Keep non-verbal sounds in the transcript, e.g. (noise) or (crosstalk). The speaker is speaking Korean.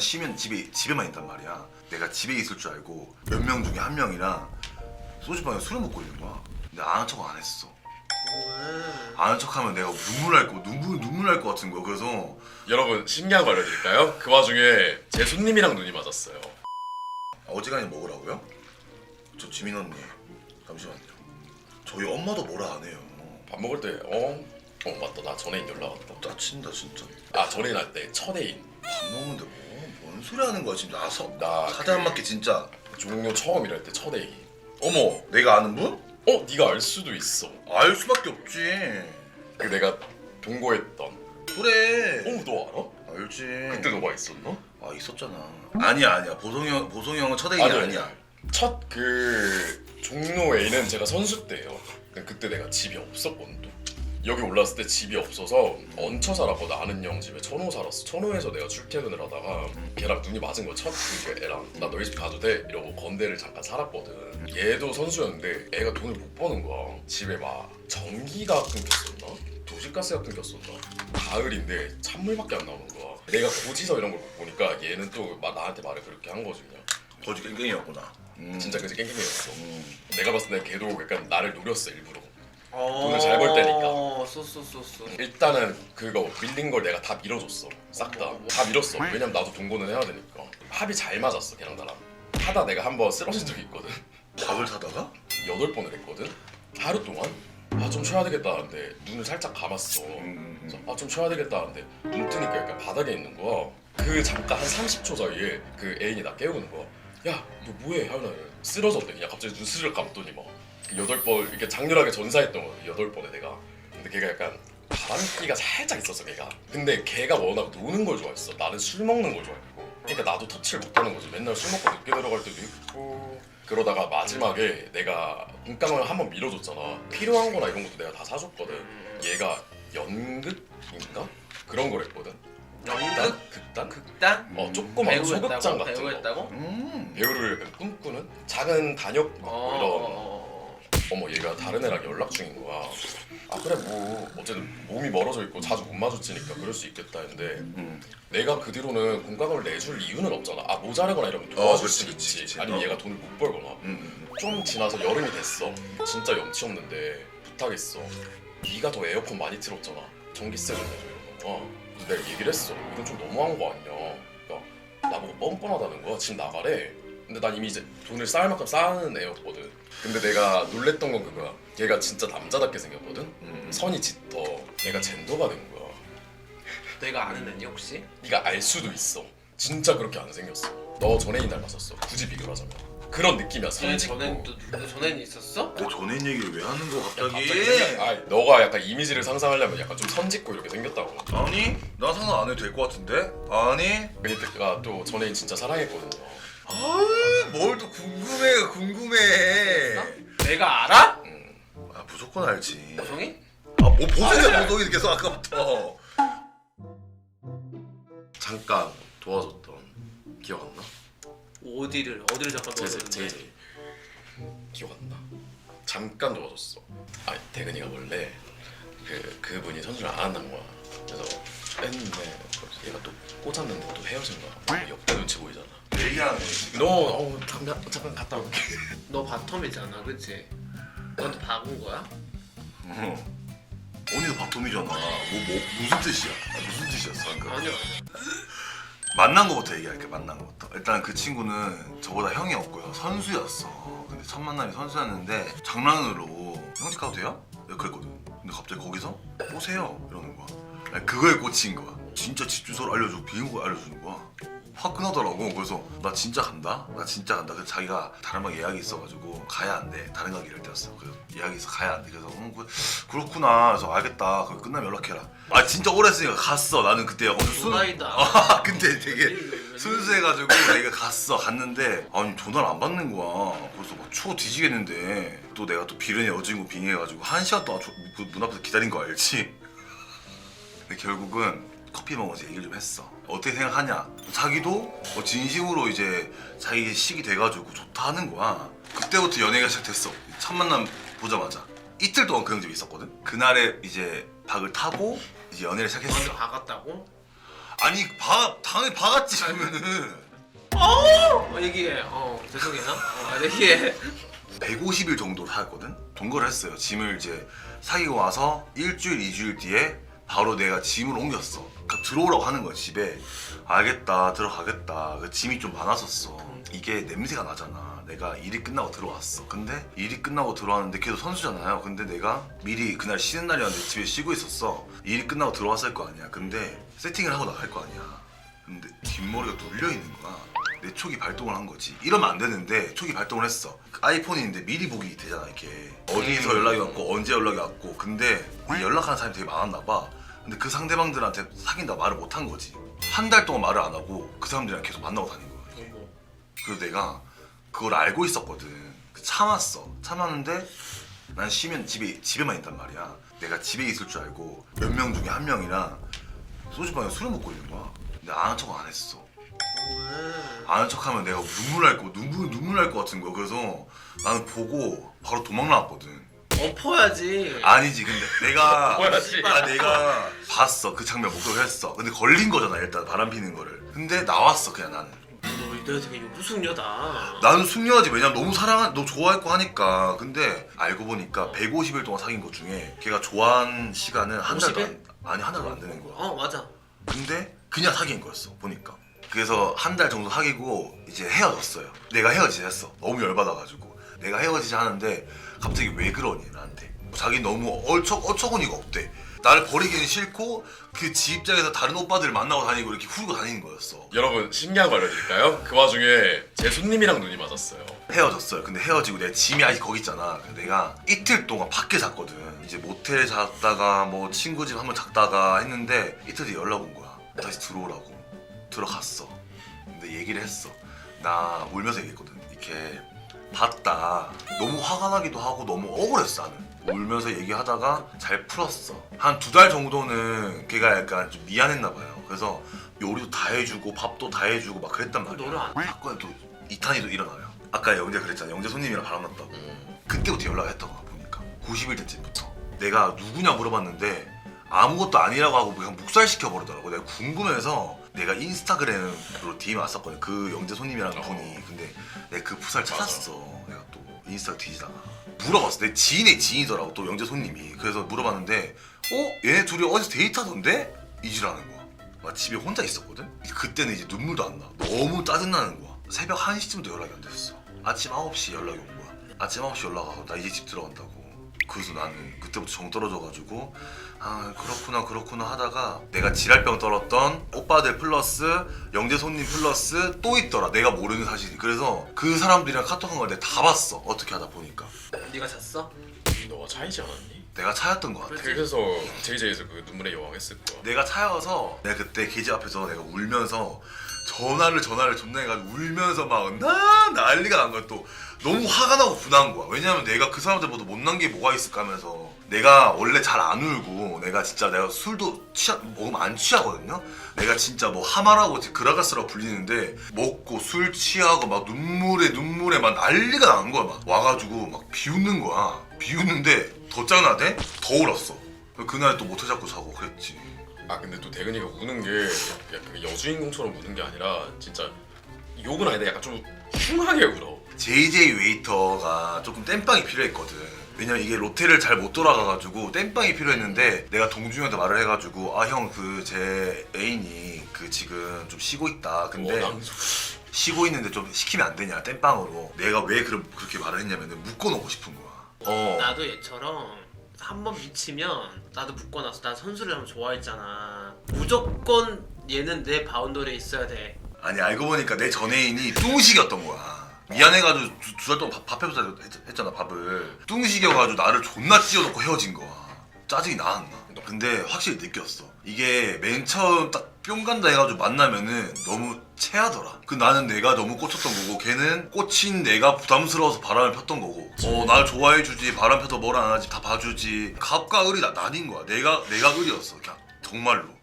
쉬면 집에 집에만 있단 말이야. 내가 집에 있을 줄 알고 몇 명 중에 한 명이랑 소주방에 술을 먹고 있는 거야. 근데 아는 척 안 했어. 왜? 아는 척하면 내가 눈물 날 거, 눈물 눈물 날 것 같은 거야. 그래서 여러분 신기한 거 알려드릴까요? 그 와중에 제 손님이랑 눈이 맞았어요. 어지간히 먹으라고요? 저 지민 언니 잠시만요. 저희 엄마도 뭐라 안 해요. 밥 먹을 때 어? 어 맞다 나 전애인 연락 왔다. 짜친다 진짜. 아 전애인 할때 첫애인 밥 먹는데 뭐, 뭔 소리 하는 거야 지금 나서 나 사자 안 맞게 진짜. 종료 처음 일할 때 첫애인. 어머 내가 아는 분? 어 네가 알 수도 있어. 알 수밖에 없지. 그 내가 동거했던. 그래. 어 너 알아? 알지. 그때 너가 있었나? 아 있었잖아. 아니야 아니야. 보성이 형 보성이 형은 첫애기 아니야. 아니야. 첫 그 종로 A는 제가 선수 때예요. 근데 그때 내가 집이 없었거든 또. 여기 올랐을 때 집이 없어서 얹혀 살았거든 아는 형 집에 천호 살았어 천호에서 내가 출퇴근을 하다가 걔랑 눈이 맞은 거야 첫그 애랑 나 너희 집 가도 돼? 이러고 건대를 잠깐 살았거든 얘도 선수였는데 애가 돈을 못 버는 거야 집에 막 전기가 끊겼었나? 도시가스가 끊겼었나? 가을인데 찬물밖에 안 나오는 거야 내가 고지서 이런 걸 보니까 얘는 또 막 나한테 말을 그렇게 한 거지 그냥 거지 깽깽이였구나. 음. 진짜 그지 깽깽이였어 음. 내가 봤을 때 걔도 약간 나를 노렸어 일부러 어... 돈을 잘 벌 때니까. 쏘쏘 쏘쏘. 일단은 그거 밀린 걸 내가 다 밀어줬어. 싹 다. 다 밀었어. 왜냐면 나도 동거는 해야 되니까. 합이 잘 맞았어 걔랑 나랑. 하다 내가 한 번 쓰러진 적이 있거든. 밥을 사다가? 여덟 번을 했거든. 하루 동안? 아 좀 쉬어야 되겠다 하는데 눈을 살짝 감았어. 음. 그래서 아좀 쉬어야 되겠다 하는데 눈 뜨니까 약간 바닥에 있는 거야. 그 잠깐 한 30초 사이에 그 애인이 나 깨우는 거야 야 너 뭐해? 하윤아 쓰러졌대. 그냥 갑자기 눈 스르륵 감더니 막그 여덟 번 이렇게 장렬하게 전사했던 거야 여덟 번에 내가 근데 걔가 약간 바람기가 살짝 있었어 걔가 근데 걔가 워낙 노는 걸 좋아했어 나는 술 먹는 걸 좋아했고 그러니까 나도 터치를 못하는 거지 맨날 술 먹고 늦게 들어갈 때도 있고 그러다가 마지막에 내가 눈감을 한번 밀어줬잖아 필요한 거나 이런 것도 내가 다 사줬거든 얘가 연극인가? 그런 걸 했거든 연극? 극단? 극단? 어 조그만 소극장 배우했다고? 같은 거 배우했다고? 음. 배우를 꿈꾸는 작은 단역 어, 뭐 이런 어, 어. 어머 얘가 다른 애랑 연락 중인 거야. 아 그래 뭐 어쨌든 몸이 멀어져 있고 자주 못 마주치니까 그럴 수 있겠다 했는데 음. 내가 그 뒤로는 공감을 내줄 이유는 없잖아. 아 모자라거나 이러면 도와줄 어, 수 그치, 있지. 그치, 그치. 아니면 어. 얘가 돈을 못 벌거나. 음. 좀 지나서 여름이 됐어. 진짜 염치 없는데 부탁했어. 네가 더 에어컨 많이 틀었잖아. 전기세 좀 내줘 이러는 거야 근데 내가 얘기를 했어 이건 좀 너무한 거 아니냐 그러니까 나보고 뻔뻔하다는 거야. 집 나가래 근데 난 이미 이제 돈을 쌓을 만큼 쌓는 애였거든 근데 내가 놀랬던 건 그거야 걔가 진짜 남자답게 생겼거든 음. 선이 짙어 얘가 젠더가 된 거야 내가 아는 애니 혹시? 네가 알 수도 있어 진짜 그렇게 안 생겼어 너 전애인 닮았었어 굳이 비교를 하자면 그런 느낌이야 전에 선짓고 전엔 또너 전엔 있었어? 내 전엔 얘기를 왜 하는 거야 갑자기? 아, 너가 약간 이미지를 상상하려면 약간 좀 선짓고 이렇게 생겼다고. 아니 나 상상 안 해도 될 것 같은데? 아니 그러니까 또 전애인 진짜 사랑했거든요. 아뭘 또 궁금해 궁금해 내가 알아? 음, 아 무조건 알지 보성이? 아뭐 보성이야 보성이 계속 아까부터 잠깐 도와줬던 기억 안 나? 어디를 어디를 잠깐 제제 넣었는데 제제 기억 안 나? 잠깐 도와줬어. 아 대근이가 원래 그 그분이 선수를 안 한다는 거야. 그래서 했는데 얘가 또 꽂았는데 또 헤어진 거야. 옆에 눈치 보이잖아. 얘기하네. 지금 너 어, 잠깐 잠깐 갔다 올게. 너 바텀이잖아 그치? 너한테 박은 거야? 어. 언니도 바텀이잖아. 뭐, 뭐 무슨 뜻이야? 아, 무슨 뜻이었어 방금 아니야 만난 거부터 얘기할게 만난 거부터. 일단 그 친구는 저보다 형이 없고요. 선수였어. 근데 첫 만남이 선수였는데 장난으로 형집 가도 돼요? 내가 그랬거든. 근데 갑자기 거기서 오세요. 이러는 거야. 그거에 꽂힌 거야. 진짜 집 주소를 알려주고 비밀번호 알려주는 거야 화끈하더라고. 그래서 나 진짜 간다? 나 진짜 간다. 그래서 자기가 다른 방 예약이 있어가지고 가야 안 돼. 다른 가게 이럴 때였어. 그래서 예약이 있어 가야 안 돼. 그래서 어, 그, 그렇구나. 그래서 알겠다. 그럼 끝나면 연락해라. 아 진짜 오래 했으니까 갔어. 나는 그때 약간 좀 순- 도라이다. (laughs) 아 근데 되게 순수해가지고 내가 갔어. 갔는데 아니 전화를 안 받는 거야. 그래서 막 추워 뒤지겠는데. 또 내가 또 비련의 여자친구 빙의해가지고 한 시간 동안 저- 문 앞에서 기다린 거 알지? 근데 결국은 커피 먹으면서 얘기를 좀 했어. 어떻게 생각하냐? 자기도 뭐 진심으로 이제 자기 식이 돼가지고 좋다 하는 거야. 그때부터 연애가 시작됐어. 첫 만남 보자마자. 이틀 동안 그 형 집에 있었거든? 그날에 이제 박을 타고 이제 연애를 시작했어. 너한테 박았다고? 아니 봐 당연히 봐갔지 그러면은. 어, 얘기해. 어, 죄송해요. 어, 얘기해. 150일 정도 살았거든? 동거를 했어요. 짐을 이제 사귀고 와서 일주일 이주일 뒤에 바로 내가 짐을 옮겼어 그러니까 들어오라고 하는 거야 집에 알겠다 들어가겠다 그 짐이 좀 많았었어 이게 냄새가 나잖아 내가 일이 끝나고 들어왔어 근데 일이 끝나고 들어왔는데 걔도 선수잖아요 근데 내가 미리 그날 쉬는 날이었는데 집에 쉬고 있었어 일이 끝나고 들어왔을 거 아니야 근데 세팅을 하고 나갈 거 아니야 근데 뒷머리가 눌려 있는 거야. 내 촉이 발동을 한 거지. 이러면 안 되는데 촉이 발동을 했어. 그 아이폰인데 미리 보기 되잖아 이렇게. 어디서 연락이 왔고 언제 연락이 왔고. 근데 이 연락하는 사람이 되게 많았나 봐. 근데 그 상대방들한테 사귄다 말을 못 한 거지. 한 달 동안 말을 안 하고 그 사람들이랑 계속 만나고 다닌 거야. 그래서 내가 그걸 알고 있었거든. 그 참았어. 참았는데 난 쉬면 집에 집에만 있단 말이야. 내가 집에 있을 줄 알고 몇 명 중에 한 명이랑 소주방에 술을 먹고 있는 거야. 근데 아는 척 안 했어. 왜? 아는 척하면 내가 눈물 날 거, 눈물 눈물 날 것 같은 거야. 그래서 나는 보고 바로 도망 나왔거든. 엎어야지. 아니지, 근데 내가 뭐야지? 아 내가 봤어 그 장면 목격을 했어. 근데 걸린 거잖아 일단 바람 피는 거를. 근데 나왔어 그냥 나는. 너, 너 되게 요구숙녀다. 나는 숙녀하지 왜냐면 너무 사랑한 너 좋아했고 하니까 근데 알고 보니까 150일 동안 사귄 것 중에 걔가 좋아한 시간은 한 달도 50일? 안, 아니 한 달도 안 되는 거야 어, 맞아. 근데 그냥 사귄 거였어 보니까 그래서 한 달 정도 사귀고 이제 헤어졌어요 내가 헤어지자 했어 너무 열받아가지고 내가 헤어지자 하는데 갑자기 왜 그러니 나한테 자기 너무 얼척 어처구니가 없대 나를 버리기는 싫고 그 지 입장에서 다른 오빠들 만나고 다니고 이렇게 후리고 다니는 거였어 여러분 신기한 거 알려드릴까요? 그 와중에 제 손님이랑 눈이 맞았어요. 헤어졌어요. 근데 헤어지고 내 짐이 아직 거기 있잖아. 근데 내가 이틀 동안 밖에 잤거든. 이제 모텔에 잤다가 뭐 친구 집 한번 잤다가 했는데 이틀 뒤에 연락 온 거야. 다시 들어오라고. 들어갔어. 근데 얘기를 했어. 나 울면서 얘기했거든. 이렇게 봤다. 너무 화가 나기도 하고 너무 억울했어 나는. 울면서 얘기하다가 잘 풀었어. 한 두 달 정도는 걔가 약간 좀 미안했나 봐요. 그래서 요리도 다 해주고 밥도 다 해주고 막 그랬단 말이야. 너를 안- 사건에 또 이탄이 또 일어나요. 아까 영재 그랬잖아. 영재 손님이랑 바람났다고. 음. 그때부터 연락을 했던 거야 보니까 90일 때쯤부터 내가 누구냐 물어봤는데 아무것도 아니라고 하고 그냥 묵살시켜 버리더라고 내가 궁금해서 내가 인스타그램으로 DM 왔었거든. 그 영재 손님이랑 어. 분이. 근데 내가 그 프사를 찾았어. 내가 또 인스타 뒤지다가. 물어봤어. 내 지인의 지인이더라고 또 영재 손님이. 그래서 물어봤는데 어? 얘네 둘이 어디서 데이트하던데? 이지라는 거야. 나 집에 혼자 있었거든? 그때는 이제 눈물도 안 나. 너무 짜증나는 거야. 새벽 1시쯤도 연락이 안 됐어. 아침 9시 연락이 온 거야. 아침 9시 연락 하고 나 이제 집 들어간다고 그래서 나는 그때부터 정 떨어져가지고 아 그렇구나 그렇구나 하다가 내가 지랄병 떨었던 오빠들 플러스 영재 손님 플러스 또 있더라 내가 모르는 사실이 그래서 그 사람들이랑 카톡한 걸 내가 다 봤어 어떻게 하다 보니까 네가 잤어? 너가 차이지 않았니? 내가 차였던 것 같아. 그래서 JJ에서 그 눈물의 여왕 했을 거야. 내가 차여서 내가 그때 계집 앞에서 내가 울면서 전화를 전화를 존나 해가지고 울면서 막 나 난리가 난 거야 또. 너무 화가 나고 분한 거야. 왜냐면 내가 그 사람들보다 못난 게 뭐가 있을까 하면서. 내가 원래 잘 안 울고 내가 진짜 내가 술도 취하, 먹으면 안 취하거든요? 내가 진짜 뭐 하마라고 그라가스라고 불리는데 먹고 술 취하고 막 눈물에 눈물에 막 난리가 난 거야. 막 와가지고 막 비웃는 거야. 비웃는데 더 짱나대? 더 울었어. 그날 또 모텔 잡고 자고 그랬지 아 근데 또 대근이가 우는 게 약간 여주인공처럼 우는 게 아니라 진짜 욕은 아닌데 약간 좀 흉하게 울어. JJ 웨이터가 조금 땜빵이 필요했거든. 왜냐면 이게 로테를 잘 못 돌아가가지고 땜빵이 필요했는데 내가 동중한테 말을 해가지고 아 형 그 제 애인이 그 지금 좀 쉬고 있다. 근데 워낙 쉬고 있는데 좀 시키면 안 되냐 땜빵으로. 내가 왜 그럼 그렇게 말을 했냐면 묶어놓고 싶은 거야. 어. 나도 얘처럼 한 번 미치면 나도 묶어놨어. 난 선수를 하면 좋아했잖아. 무조건 얘는 내 바운더리에 있어야 돼. 아니 알고 보니까 내 전 애인이 뚱식이었던 거야. 미안해가지고 두달 동안 밥, 밥 해보자 했- 했잖아 밥을. 뚱식이어가지고 나를 존나 찌어놓고 헤어진 거야. 짜증이 나왔나? 근데 확실히 느꼈어. 이게 맨 처음 딱 뿅 간다 해가지고 만나면은 너무 체하더라. 그 나는 내가 너무 꽂혔던 거고 걔는 꽂힌 내가 부담스러워서 바람을 폈던 거고. 어 날 좋아해 주지 바람 펴도 뭘 안 하지 다 봐주지. 갑과 을이 나, 나뉜 거야. 내가 내가 을이었어. 그냥 정말로.